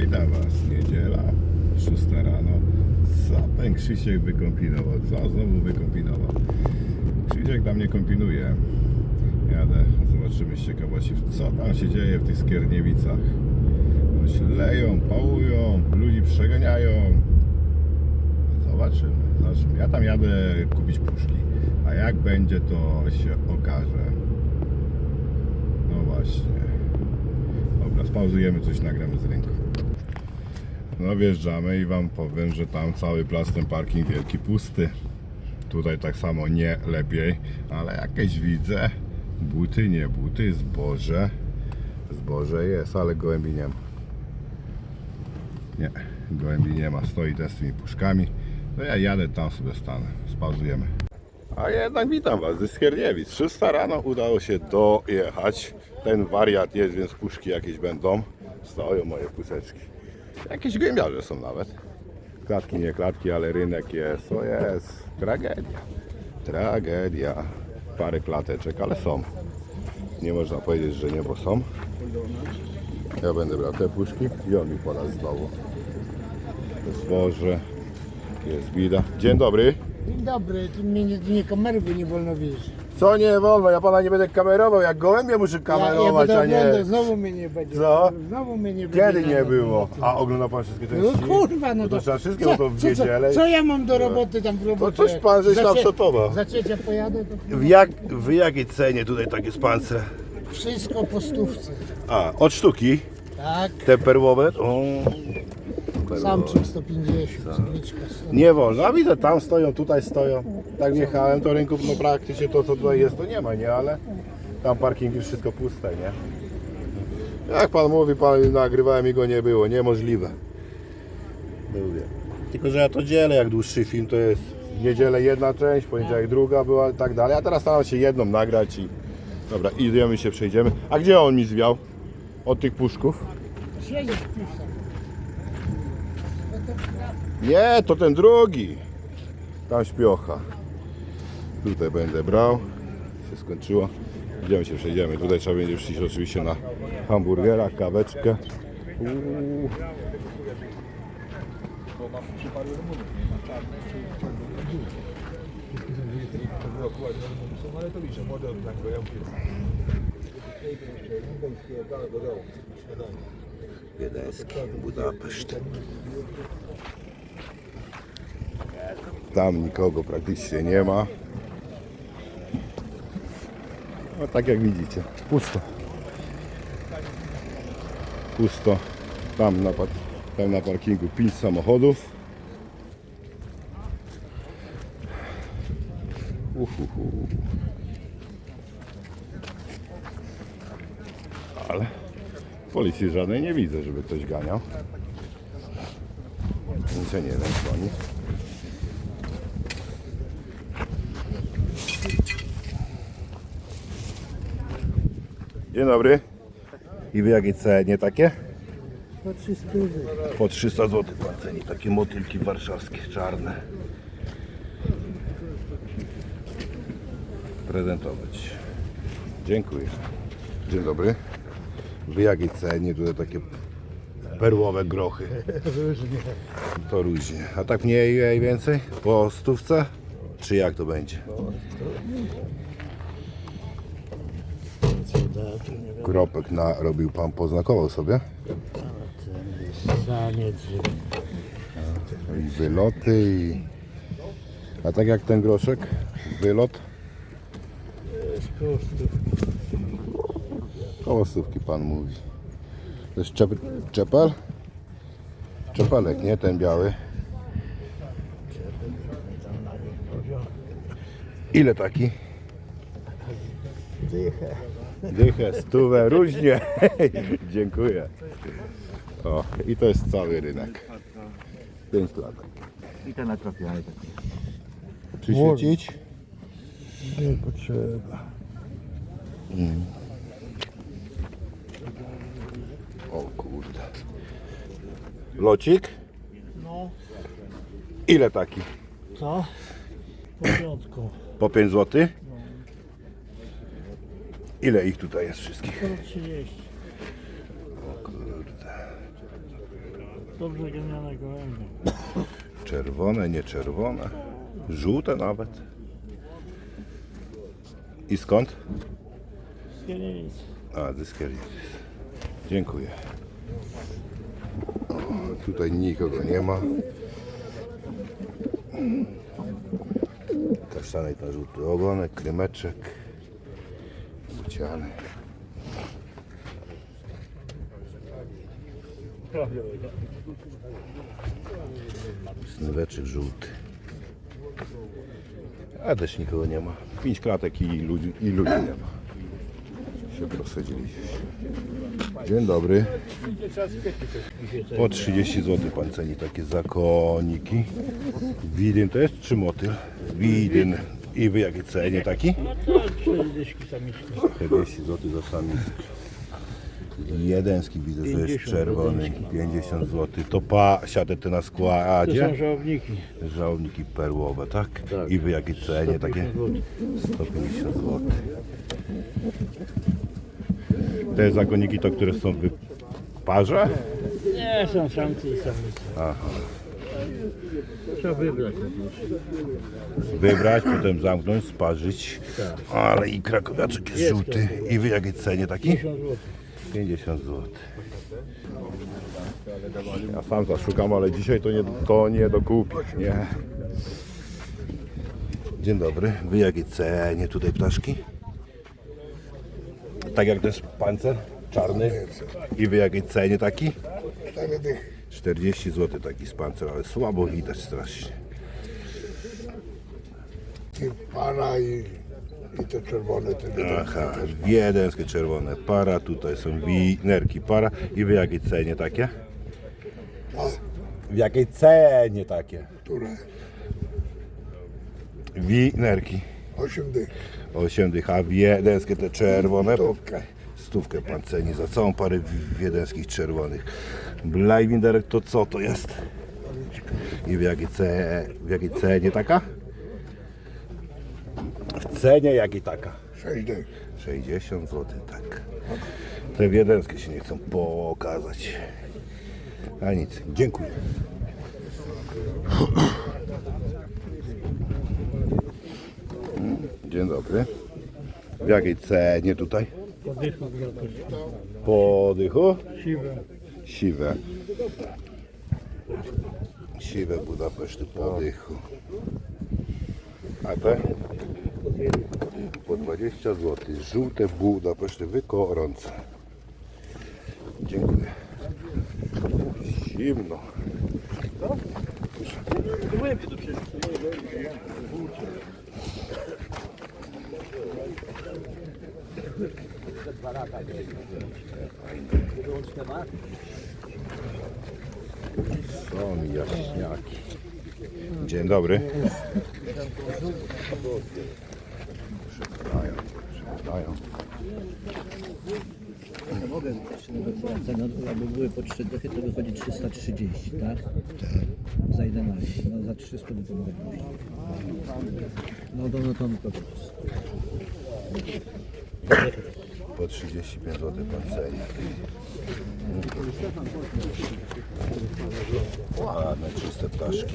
Witam Was, niedziela, 6 rano. Co ten Krzysiek wykombinował? Co znowu wykombinował? Krzysiek tam nie kombinuje. Jadę, zobaczymy z ciekawości, co tam się dzieje w tych Skierniewicach. Coś leją, pałują, ludzi przeganiają. Zobaczymy, zobaczymy. Ja tam jadę kupić puszki, a jak będzie, to się okaże. No właśnie. Dobra, spauzujemy, coś nagramy z rynku. No wjeżdżamy i Wam powiem, że tam cały plac, ten parking wielki pusty. Tutaj tak samo nie lepiej, ale jakieś widzę. Buty, nie buty, zboże. Zboże jest, ale gołębi nie ma. Nie, gołębi nie ma. Stoi też z tymi puszkami. No ja jadę tam sobie stanę. Spauzujemy. A jednak witam Was ze Skierniewic. 300 rano udało się dojechać. Ten wariat jest, więc puszki jakieś będą. Stoją moje puseczki. Jakieś gębiarze są nawet. Klatki, nie klatki, ale rynek jest. To jest tragedia. Tragedia. Parę klateczek, ale są. Nie można powiedzieć, że nie, bo są. Ja będę brał te puszki i on mi poda znowu. Zboże. Jest bida. Dzień dobry. Dzień dobry, ty mnie nie, nie nie wolno wiesz. Co nie wolno? Ja pana nie będę kamerował, jak gołębie muszę Ja, ja kamerować, będę a nie... oglądał, znowu mnie nie będzie. Co? Znowu mnie nie będzie. Kiedy nie było? A ogląda pan wszystkie te No części? kurwa, no to, to... trzeba wszystkie, co, to w co, niedzielę. co, co ja mam do roboty tam w To robocie? coś pan żeś tam szotował. Za ciebie pojadę, to W, jak, w jakiej cenie tutaj takie spance? wszystko po stówce. A, od sztuki? Tak, Te perłowe? O, samczyk 150, samiczka 100. nie wolno. A widzę, tam stoją, tutaj stoją. Tak wjechałem, to rynków, no praktycznie to co tutaj jest, to nie ma, nie? Ale tam parking już wszystko puste, nie? Jak pan mówi, pan nagrywałem i go nie było. Niemożliwe. Mówię. Tylko, że ja to dzielę, jak dłuższy film to jest w niedzielę jedna część, w poniedziałek druga była i tak dalej. A teraz staram się jedną nagrać i... Dobra, idziemy się, przejdziemy. A gdzie on mi zwiał? Od tych puszków? Siedzisz w piwce. Nie, to ten drugi. Tam śpiocha. Tutaj będę brał. Się skończyło. Idziemy się przejdziemy. Tutaj trzeba będzie przyjść oczywiście na hamburgera, kaweczkę. Uuu. Ale to liczę, młody odnak, bo ja mówię. Wiedeński, Budapeszt. Tam nikogo praktycznie nie ma. No tak jak widzicie, pusto. Pusto. Tam na, tam na parkingu 5 samochodów. Uhuhu. Ale Policji żadnej nie widzę, żeby ktoś ganiał. Nic nie wiem, co oni. Dzień dobry. I wy jakie cenie takie? Po 300 Po 300 zł pan ceni takie motylki warszawskie, czarne. Prezentować. Dziękuję. Dzień dobry. Wy jakie cenie tutaj takie perłowe grochy? Różnie. To różnie. A tak mniej mniej więcej? Po stówce? Czy jak to będzie? Kropek narobił pan, poznakował sobie. Samiec, I wyloty i... A tak jak ten groszek? Wylot? Koło stówki pan mówi. To jest czep, czepel? Czepelek, nie? Ten biały. Ile taki? dychę. Dychę, stówę, różnie. Dziękuję. O, i to jest cały rynek. Pięć klatek. I te nakrapiane takie. Czy świecić? Nie potrzeba. O kurde. Locik? No, Ile taki? co? Po środku. Po 5 zł? Ile ich tutaj jest wszystkich? Po 30. O kurde. Dobrze genialne gołębie. Czerwone, nie czerwone. Żółte nawet. I skąd? Skierniec. A, dyskierit. Dziękuję. O, tutaj nikogo nie ma. Kasztanek na żółty ogonek, krymeczek, buciany. Żółty. A też nikogo nie ma. Pięć klatek i ludzi, i ludzi nie ma. Się prosadzili gdzieś. Dzień dobry. Po 30 zł pan ceni takie zakoniki. Widyn to jest czy motyl? Widyn. I wy jakie cenie taki? To dyszki samiczki. 40 zł za samiczkę. Jedenski widzę, że jest 50 czerwony, 50 zł. To pa, siatę te na To są składzie. żałowniki. Żałobniki perłowe, tak? Tak. I wy jakie cenie takie? 150 zł. 150 zł. Te zakoniki to, które są w parze? Nie, są samce i samice. Aha. Trzeba wybrać. Wybrać, potem zamknąć, sparzyć. Ale i krakowiaczek jest żółty. I wy jakie cenie taki? 50 zł. 50 zł. Ja sam zaszukam, ale dzisiaj to nie, to nie dokupię, nie. Dzień dobry. Wy jakie cenie tutaj ptaszki? Tak jak też pancer czarny. I wy jakie cenie taki? 40 zł taki z pancer, ale słabo widać strasznie. i para i, i te czerwone te Aha, wiedeńskie czerwone para, tutaj są winerki para. I wy jakie cenie takie? W jakiej cenie takie? które Winerki. 8 dych. 8 dych, a wiedeńskie te czerwone? Stówkę. Stówkę pan ceni za całą parę wiedeńskich czerwonych. Blajwinderek to co to jest? I w jakiej, ce, w jakiej cenie taka? W cenie jakiej taka? 6 dych. 60 zł, tak. Te wiedeńskie się nie chcą pokazać. A nic, dziękuję. Dzień dobry. W jakiej cenie tutaj? Po dychu? Siwe. Siwe. Siwe Budapeszty po dychu. A te? Po 20 zł. Żółte Budapeszty wykorące. Dziękuję. Zimno. Są mi jaśniaki. Dzień dobry. Przypadają, przypadają. Mogę jeszcze nawet cena, aby były po 3 dychy, to wychodzi 330, tak? Za 11, no za 300 by to być. No to no to no to jest. Po 35 zł pan ceni. Ładne, czyste ptaszki.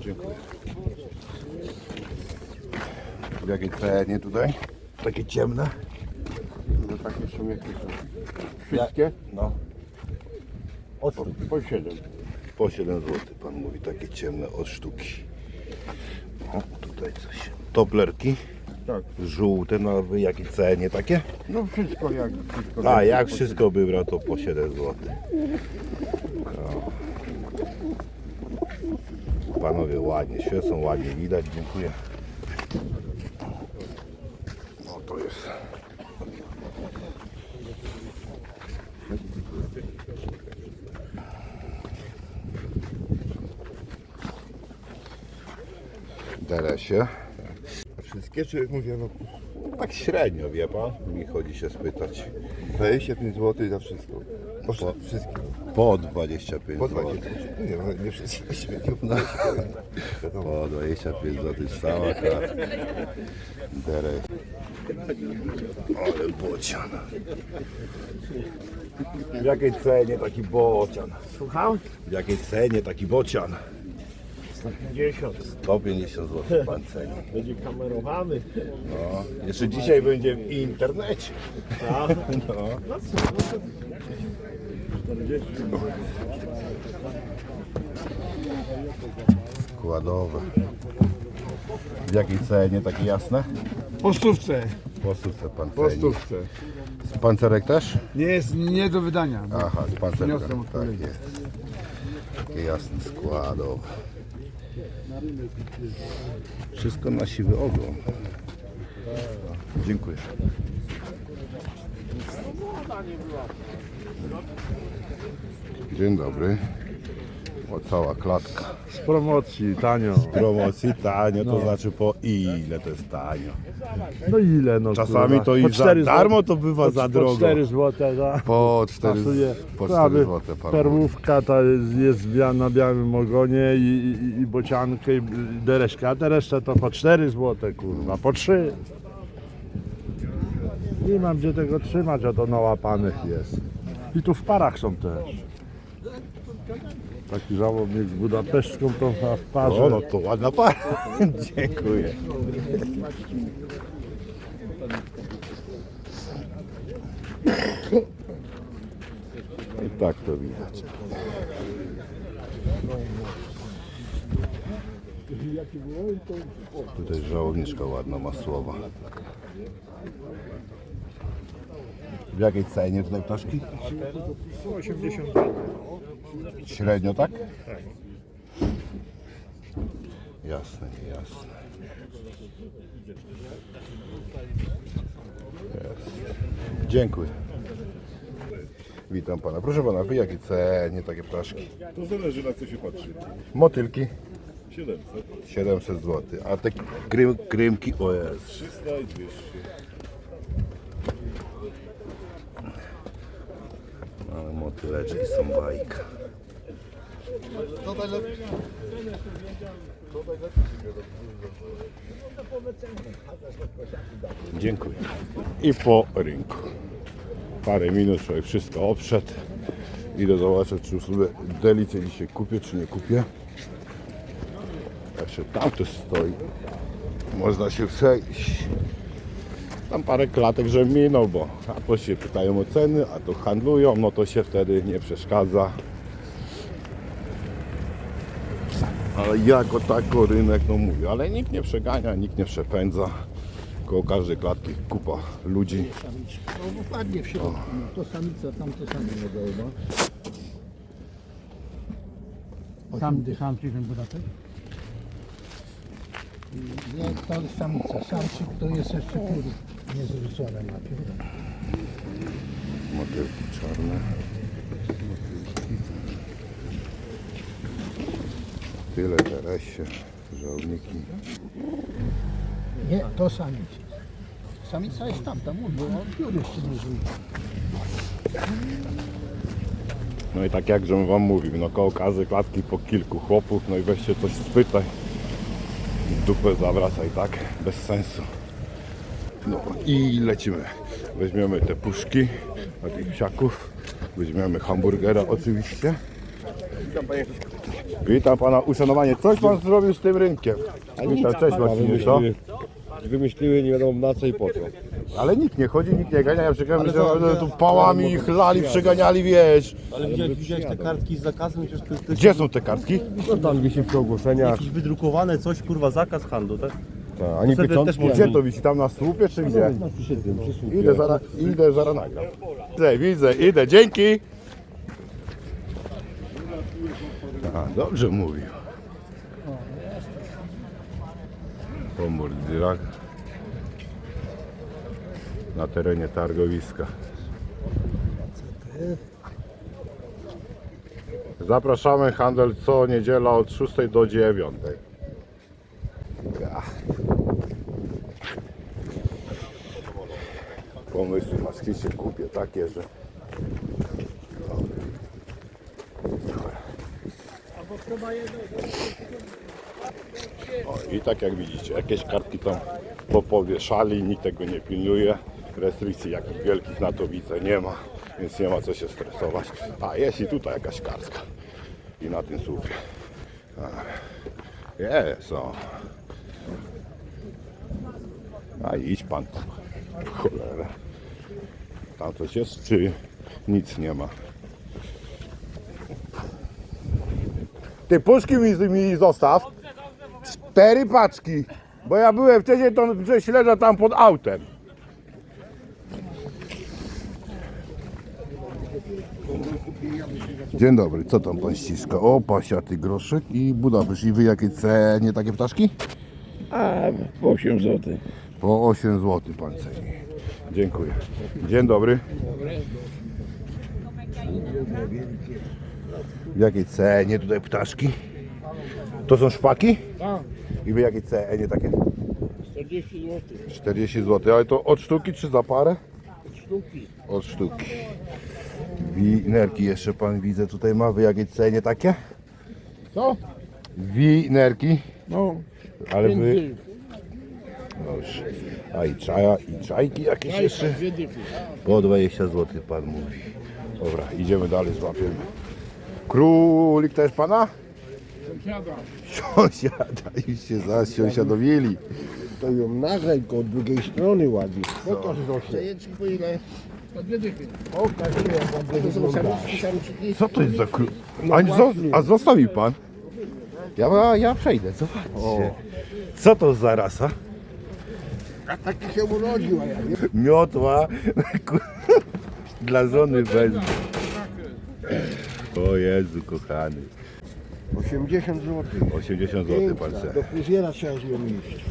Dziękuję. W jakiej cenie tutaj? Takie ciemne? No takie są jakie są. Wszystkie? No. Od Po, po 7. Po 7 zł pan mówi, takie ciemne od sztuki. O, tutaj coś. Toplerki Tak. żółte, no wy jakie cenie takie? No wszystko jak wszystko. A jak wszystko by brał, to po 7 zł. No. Panowie ładnie świecą, ładnie widać, dziękuję. No to jest. Deresie. Wszystkie czy mówię no Tak średnio, wie pan? Mi chodzi się spytać. 25 zł za wszystko. Po, Wszystkie. po 25 Po zł. 20. Nie, no, nie wszystkie śmieci. Po 25 zł cała klatka. Derek. Ale bocian. W jakiej cenie taki bocian? Słucham? W jakiej cenie taki bocian? 150. 150 zł pan ceni. Będzie kamerowany. No, jeszcze dzisiaj będzie w internecie. Tak? No. Składowe. W jakiej cenie takie jasne? Po stówce, Po stówce pan po ceni. stówce. Z pancerek też? Nie jest nie do wydania. Aha, z pancerka. Wniosłem Tak jest. Takie jasne składowe. Wszystko na siwy ogon. Dziękuję. Dzień dobry. Cała klatka. Z promocji, tanio. Promocji tanio, to znaczy po ile to jest tanio. No ile no Czasami kurwa? to i Po za cztery darmo to bywa po, za Po drogo. 4 zł za Po 4, pasuje. po To 4 aby zł pan. Perłówka ta jest, jest bia- na białym ogonie i, i, i bociankę i dereszka, a te resztę to po 4 zł kurwa, po 3. Nie mam gdzie tego trzymać, a to nałapanych jest. I tu w parach są też. Taki żałobnik z Budapesztką to w parze. O, no to ładna para. Dziękuję. I tak to widać. Tutaj żołnierzyka ładna masłowa. W jakiej cenie tutaj ptaszki? 80 Średnio, tak? Jasne, jasne. Jest. Dziękuję. Witam pana. Proszę pana, wy jakie cenie takie ptaszki? To zależy na co się patrzy. Motylki 700, 700 zł, a te krym, krymki o jest. 300 i 200. Ale motyleczki są bajka. Dziękuję. I po rynku. Parę minut człowiek wszystko obszedł. Idę zobaczyć, czy sobie delicję dzisiaj kupię, czy nie kupię. Jeszcze tam ktoś stoi. Można się przejść. Tam parę klatek, że minął, bo a to się pytają o ceny, a to handlują, no to się wtedy nie przeszkadza. Ale jako tako rynek, no mówię, ale nikt nie przegania, nikt nie przepędza. Koło każdej klatki kupa ludzi. No ładnie w środku, no, to samica, tam to sami nie Sam dycham ci ten podatek? Nie, to samica, samczyk to jest jeszcze piór niezrzucone ma piór. Motylki czarne. Tyle teresie, żołniki. Nie, to samica. Samica jest tam, tam mówię, on piór jeszcze nie. No i tak jak żebym wam mówił, no koło każdej klatki po kilku chłopów, no i weźcie coś spytaj. Dupę zawracaj, tak? Bez sensu. No i lecimy. Weźmiemy te puszki na tych psiaków. Weźmiemy hamburgera oczywiście. Witam pana uszanowanie. Coś pan zrobił z tym rynkiem? Witam, cześć Marcinie, co? Wymyśliły nie wiadomo na co i po co. Ale nikt nie chodzi, nikt nie gania. Ja czekałem, że tu pałami ich lali, przeganiali, wiesz. Ale widziałeś, widziałeś te kartki z zakazem, przecież to, to Gdzie są te kartki? No tam wisi przy ogłoszeniach. jakieś wydrukowane coś, kurwa, zakaz handlu, tak? Ta, ani Wtedy też Gdzie to wisi? Tam na słupie czy gdzie? No. Idę zaraz, idę zaraz nagram. Widzę, widzę, idę, dzięki. A, dobrze mówił. Po mordyrach na terenie targowiska. Zapraszamy handel co niedziela od 6 do 9. paski się kupię takie, że... O, I tak jak widzicie, jakieś kartki tam popowieszali, nikt tego nie pilnuje. Restrykcji jakichś wielkich na to widzę nie ma, więc nie ma co się stresować. A jest i tutaj jakaś kartka. I na tym słupie. Jest, o. A idź pan tam. Cholera. Tam coś jest, czy nic nie ma? Ty puszki mi, mi zostaw. Cztery paczki. Bo ja byłem wcześniej, to leżał tam pod autem. Dzień dobry, co tam pan ściska? O, pasiaty groszek i Budapeszt. I wy jakie cenie takie ptaszki? A, po 8 zł. Po 8 zł pan ceni. Dziękuję. Dzień dobry. W jakiej cenie tutaj ptaszki? To są szpaki? Tak. I w jakiej cenie takie? 40 zł. 40 zł. Ale to od sztuki czy za parę? Sztuki. Od sztuki. Winerki jeszcze pan widzę tutaj ma. W jakiej cenie takie? Co? Winerki. No, Ale wy... Dobrze. A i czaja, i czajki jakieś jeszcze? Po 20 zł pan mówi. Dobra, idziemy dalej, złapiemy. Królik też pana? Sąsiada. Sąsiada, już się zasiąsiadowili. To ją nagraj go od drugiej strony ładnie. Jak ładnie wygląda. Co to jest za król? A, zo- a zostawi pan? Ja, ja przejdę, zobaczcie. Co to za rasa? A taki się urodził, a ja nie. Miotła dla żony wezmę. O Jezu, kochany. 80 zł. 80 zł pan chce. Do fryzjera trzeba z nią iść.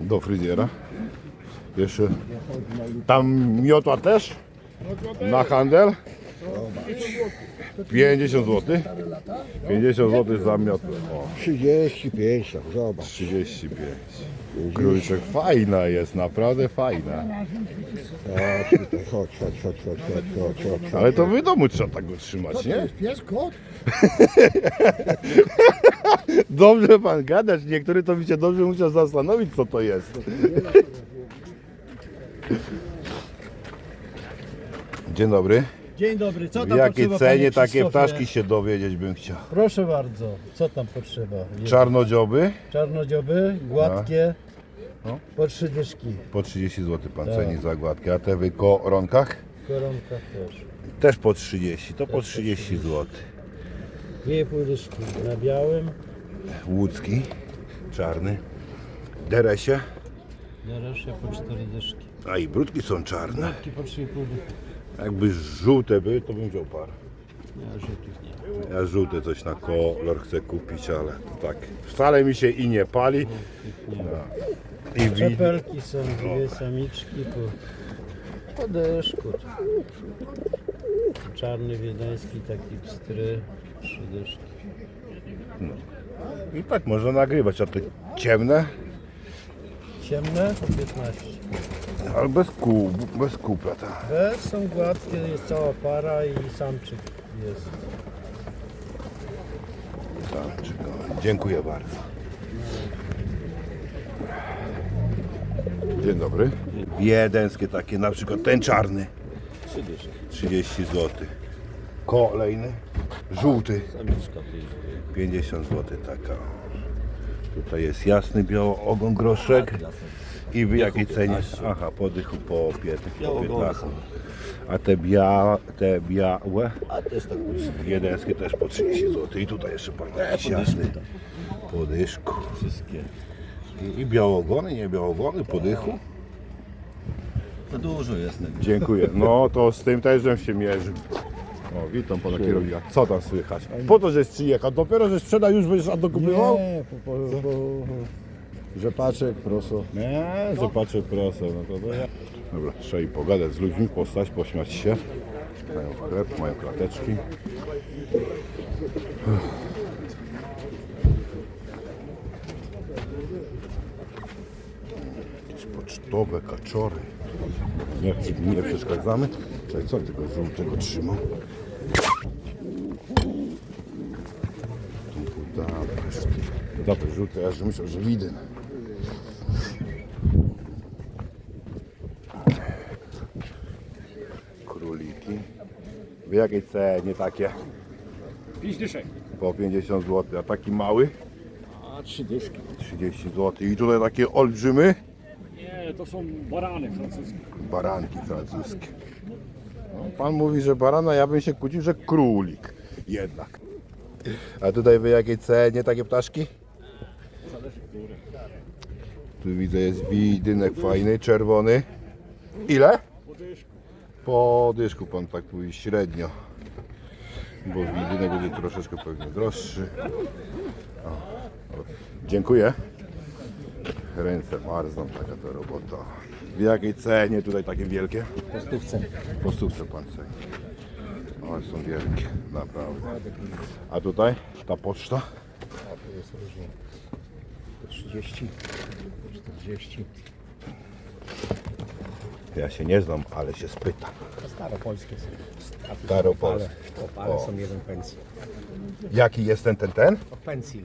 Do fryzjera. Jeszcze. Tam miotła też? Na handel? 50 zł. 50 zł za miotłę. O, 35 tam, zobacz. 35. Króliczek fajna jest, naprawdę fajna. Chodź, tutaj, chodź, chodź, chodź, chodź, chodź, chodź, chodź, chodź. Ale to w domu trzeba tak go trzymać, nie? Pies, kot? Dobrze pan gadasz, niektóry to mi się dobrze musiał zastanowić co to jest. Dzień dobry. Dzień dobry, co W tam jakiej potrzeba, cenie panie takie Krzysztofie? ptaszki się dowiedzieć bym chciał? Proszę bardzo, co tam potrzeba? Jest Czarnodzioby Czarnodzioby, gładkie, No. po trzy dyszki, po 30 zł pan Tak. ceni za gładkie, a te w koronkach koronka też. też po 30, to po 30 zł. Dwie pół dyszki na białym, Łódzki, czarny, deresie, na resztę po cztery dyszki. a i brudki są czarne. Gładki po trzy i pół dyszki. Jakby żółte były, to bym wziął parę. Ja żółtych nie. Ja żółte coś na kolor chcę kupić, ale to tak wcale mi się i nie pali. No. I wi- Czepelki są dwie samiczki po, po. Czarny wiedeński, taki pstry, trzy dyszki. I tak można nagrywać, a te ciemne, Ciemne po 15. ale bez kół, bez kupla. ta. Bez są gładkie, jest cała para i samczyk jest. Tak, czekaj. Dziękuję bardzo. Dzień dobry. Wiedeńskie takie, na przykład ten czarny. 30 zł. Kolejny, żółty. 50 zł taka. Tutaj jest jasny biało ogon groszek. I w jakiej cenie? Aha, po dychu po, pię- po 15. A te, bia, te białe? A też tak Wiedeńskie też po 30 zł. I tutaj jeszcze pan jakiś jasny. Po dyszku. wszystkie. I, I białogony, nie białogony, po dychu. Za dużo jest tego. Dziękuję. No to z tym też żem się mierzył. O, witam pana kierownika. Co tam słychać? Po to, żeś przyjechał. Dopiero, że sprzeda już będziesz a dokupywał? Nie, po, po, po, Rzepaczek, proso. Nie, zobaczę proszę, no to, ja. Dobra, trzeba i pogadać z ludźmi, postać, pośmiać się. Mają sklep, mają klateczki. Jakieś pocztowe kaczory. Nie, przy- nie przeszkadzamy. Czekaj, co tego żółtego trzymam? Tu, tu, Dobry, żółty, aż myślę, że widyn. W jakiej cenie takie? 5 dyszek. Po 50 zł, a taki mały? A 30. 30 zł. I tutaj takie olbrzymy? Nie, to są barany francuskie. Baranki francuskie. No, pan mówi, że barana, ja bym się kłócił, że królik. Jednak. A tutaj wy jakiej cenie takie ptaszki? Tu widzę jest widynek fajny, czerwony. Ile? po pan tak mówi średnio. Bo jedyny będzie troszeczkę pewnie droższy. O, o. Dziękuję. Ręce marzną, taka to robota. W jakiej cenie tutaj takie wielkie? Po stówce. Po stówce pan ceni. Ale są wielkie, naprawdę. A tutaj ta poczta? A tu jest różnie. 30, 40 to ja się nie znam, ale się spytam. To staropolskie są. Staropolskie. Opale, są jeden pensil. Jaki jest ten, ten, ten? To pensil.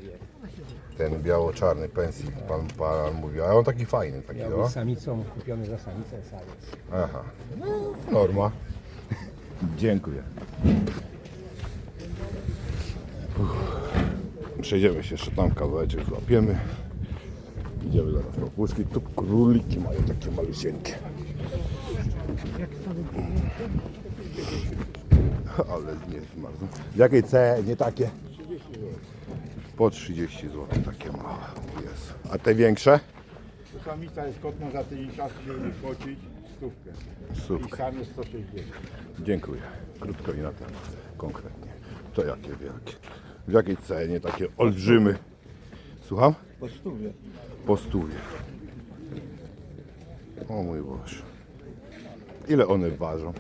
Ten biało-czarny pensil, pan, pan mówił, A on taki fajny. Taki, Miał no. samicą, kupiony za samicę. Aha, no norma. Dziękuję. Przejdziemy się jeszcze tam kawałeczek złapiemy. Idziemy zaraz po puszki. Tu króliki mają takie malusieńkie. Ale nie zmarzną. W jakiej cenie takie? Po 30 zł takie małe. Jest. A te większe? Samica jest kotna za tydzień czasu, żeby płacić stówkę. Stówkę. sam jest 160. Dziękuję. Krótko i na temat. Konkretnie. To jakie wielkie. W jakiej cenie takie olbrzymy? Słucham? Po stówie. Po stówie. O mój Boże. Ile one ważą?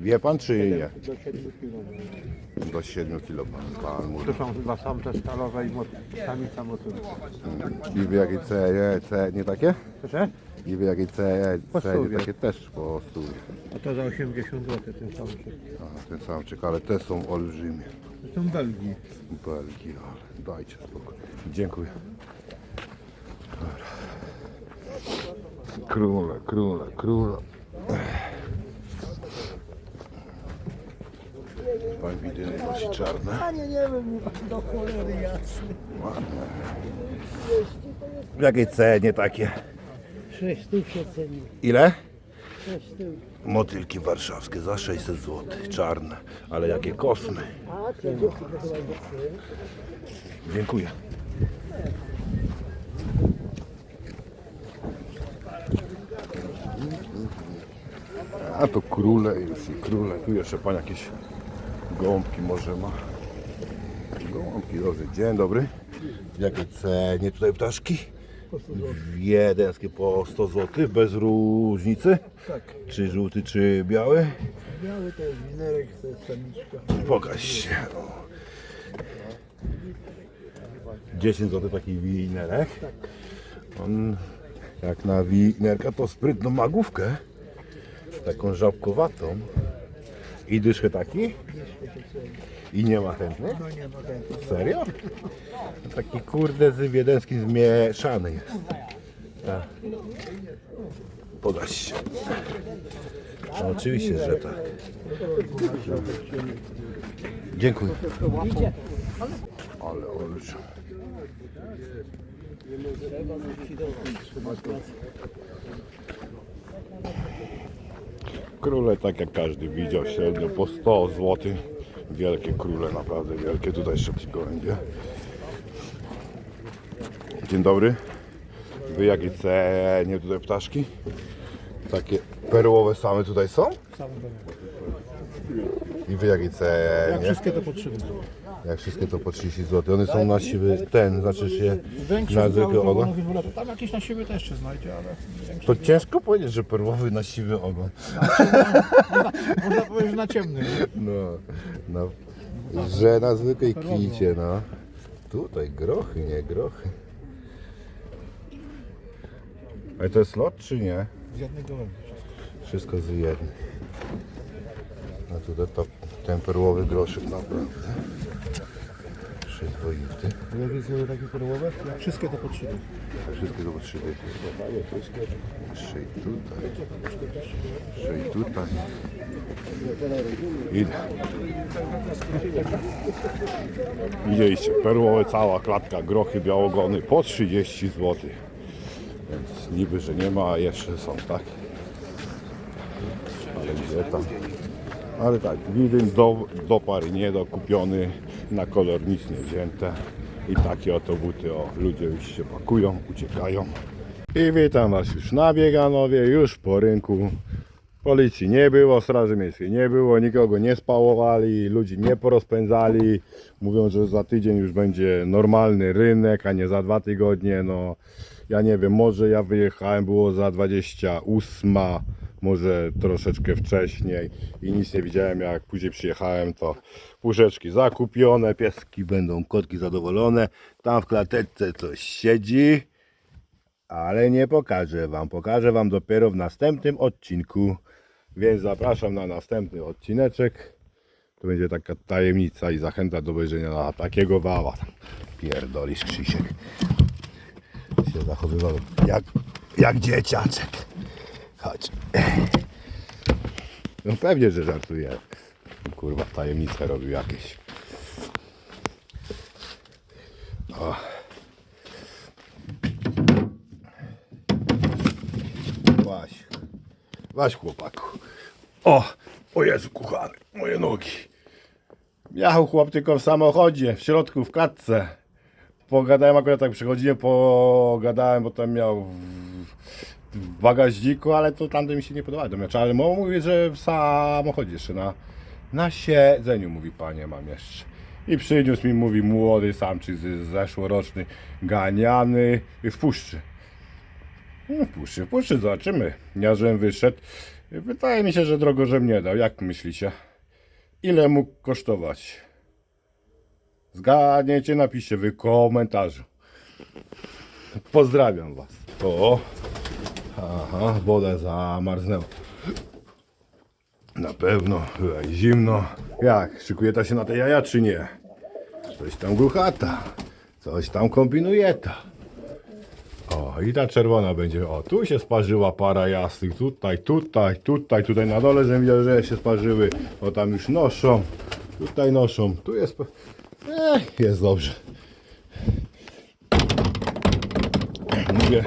Wie pan czy nie? Do 7 kg. Do 7 kg pan, pan mówi. To są chyba samce skalowe i samica motylka. I w jakiej cenie, cenie takie? Proszę? I w jakiej cenie, Po cenie stówie. takie też po stówie. A to za 80 zł ten samczyk. A, ten samczyk, ale te są olbrzymie. To są Belgii. Belgii, ale dajcie spokój. Dziękuję. Dobra. Króle, króle, króle. Pan widyny nosi czarne. Panie, nie wiem, do cholery jasny. W jakiej cenie takie? 6 stów się ceni. Ile? 6 stów. Motylki warszawskie za 600 zł. Czarne. Ale jakie kosmy. Dzieci. Dziękuję. A to króle już i króle. Tu jeszcze pan jakieś gołąbki może ma. Gołąbki, dobrze. Dzień dobry. W jakiej cenie tutaj ptaszki? Wiedeńskie po 100 zł, bez różnicy? Tak. Czy żółty, czy biały? Biały to jest winerek, to jest samiczka. Pokaż się. o. 10 zł taki winerek. On jak na winerka to sprytną magówkę. Taką żabkowatą. I dyszkę taki? I nie ma chętnych? No nie ma chętnych. Serio? Taki kurde z zmieszany jest. Tak. Się. No, oczywiście, że tak. Dziękuję. Ale olbrzym. Króle, tak jak każdy widział, średnio po 100 zł. Wielkie króle, naprawdę wielkie. Tutaj ci gołębie. Dzień dobry. Wy jakie cenie tutaj ptaszki? Takie perłowe same tutaj są? I wy jakie cenie? Wszystkie to potrzebne. Jak wszystkie to po 30 zł. One są na siwy ten, znaczy się na zwykły ogon. Tam jakieś na siebie też się znajdzie, ale To ciężko powiedzieć, że perłowy na siwy ogon. można powiedzieć na ciemny. No, no, że na zwykłej kicie, no. Tutaj grochy, nie grochy. Ale to jest lot czy nie? Z jednego Wszystko z jednej. A tutaj to, ten perłowy groszyk naprawdę. Przyzwoity. Jakie są takie podłowe? Wszystkie to potrzeby. Wszystkie do trzy dychy. Trzy tutaj. Trzy tutaj. Idę. Widzieliście, perłowe cała klatka, grochy, białogony po 30 zł. Więc niby, że nie ma, a jeszcze są, tak? Ale gdzie tam? Ale tak, widym do, do pary nie dokupiony, na kolor nic nie wzięte. I takie oto buty, o, ludzie już się pakują, uciekają. I witam Was już na Bieganowie, już po rynku. Policji nie było, Straży Miejskiej nie było, nikogo nie spałowali, ludzi nie porozpędzali. Mówią, że za tydzień już będzie normalny rynek, a nie za dwa tygodnie. No, ja nie wiem, może ja wyjechałem, było za 28, może troszeczkę wcześniej i nic nie widziałem. Jak później przyjechałem, to puszeczki zakupione, pieski będą, kotki zadowolone. Tam w klateczce coś siedzi ale nie pokażę Wam. Pokażę Wam dopiero w następnym odcinku. Więc zapraszam na następny odcineczek. To będzie taka tajemnica i zachęta do obejrzenia na takiego wała. Pierdolisz Krzysiek. Się zachowywał jak, jak dzieciaczek. Chodź. No pewnie, że żartuję. Kurwa, tajemnice robił jakieś. O. Waś. Waś chłopaku. O, o Jezu kuchany, moje nogi. Jechał chłop tylko w samochodzie, w środku, w klatce. Pogadałem akurat tak przychodziłem, pogadałem, bo tam miał w, bagażniku, ale to tamte mi się nie podobało. To miał, ale mówi, że w samochodzie jeszcze na, na siedzeniu, mówi panie mam jeszcze. I przyniósł mi, mówi młody samczyk zeszłoroczny, ganiany w puszczy. No, w puszczy, w zobaczymy. Ja żem wyszedł. Wydaje mi się, że drogo żem nie dał. Jak myślicie? Ile mógł kosztować? Zgadniecie, napiszcie w komentarzu. Pozdrawiam Was. O, aha, woda zamarznęła. Na pewno, była zimno. Jak, szykuje ta się na te jaja, czy nie? Coś tam głuchata. Coś tam kombinuje ta. O, i ta czerwona będzie. O, tu się sparzyła para jasnych. Tutaj, tutaj, tutaj, tutaj na dole, żebym widział, że się sparzyły. O, tam już noszą. Tutaj noszą. Tu jest. Ech, jest dobrze. Mówię,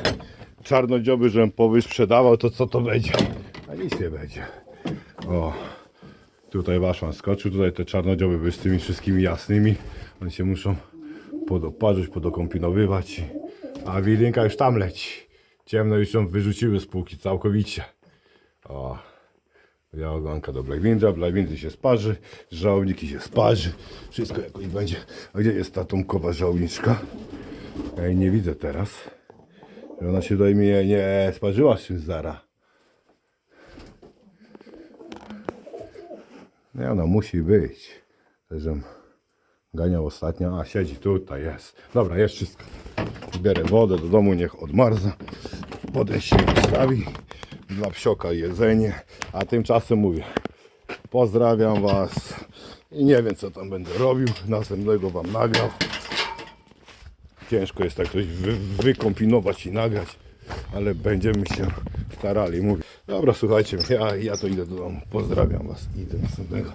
czarnodzioby, żebym powysprzedawał, to co to będzie? A nic nie będzie. O, tutaj waszman skoczył. Tutaj te czarnodzioby były z tymi wszystkimi jasnymi. One się muszą podoparzyć, podokombinowywać. A widynka już tam leci. Ciemno już ją wyrzuciły z półki całkowicie. O. Ja ogonka do Blackwinda, Blackwindy się sparzy, żałobniki się sparzy. Wszystko jakoś będzie. A gdzie jest ta tomkowa żałobniczka? Ja nie widzę teraz. Że Ona się do mnie nie sparzyła z zara. Nie, ona musi być. Żebym ganiał ostatnio. A, siedzi tutaj, jest. Dobra, jest wszystko. Bierę wodę do domu, niech odmarza. Wodę się postawi. Dla psioka jedzenie. A tymczasem mówię. Pozdrawiam Was. I nie wiem, co tam będę robił. Następnego Wam nagrał. Ciężko jest tak coś wy, i nagrać. Ale będziemy się starali. Mówię. Dobra, słuchajcie, ja, ja to idę do domu. Pozdrawiam Was i do następnego.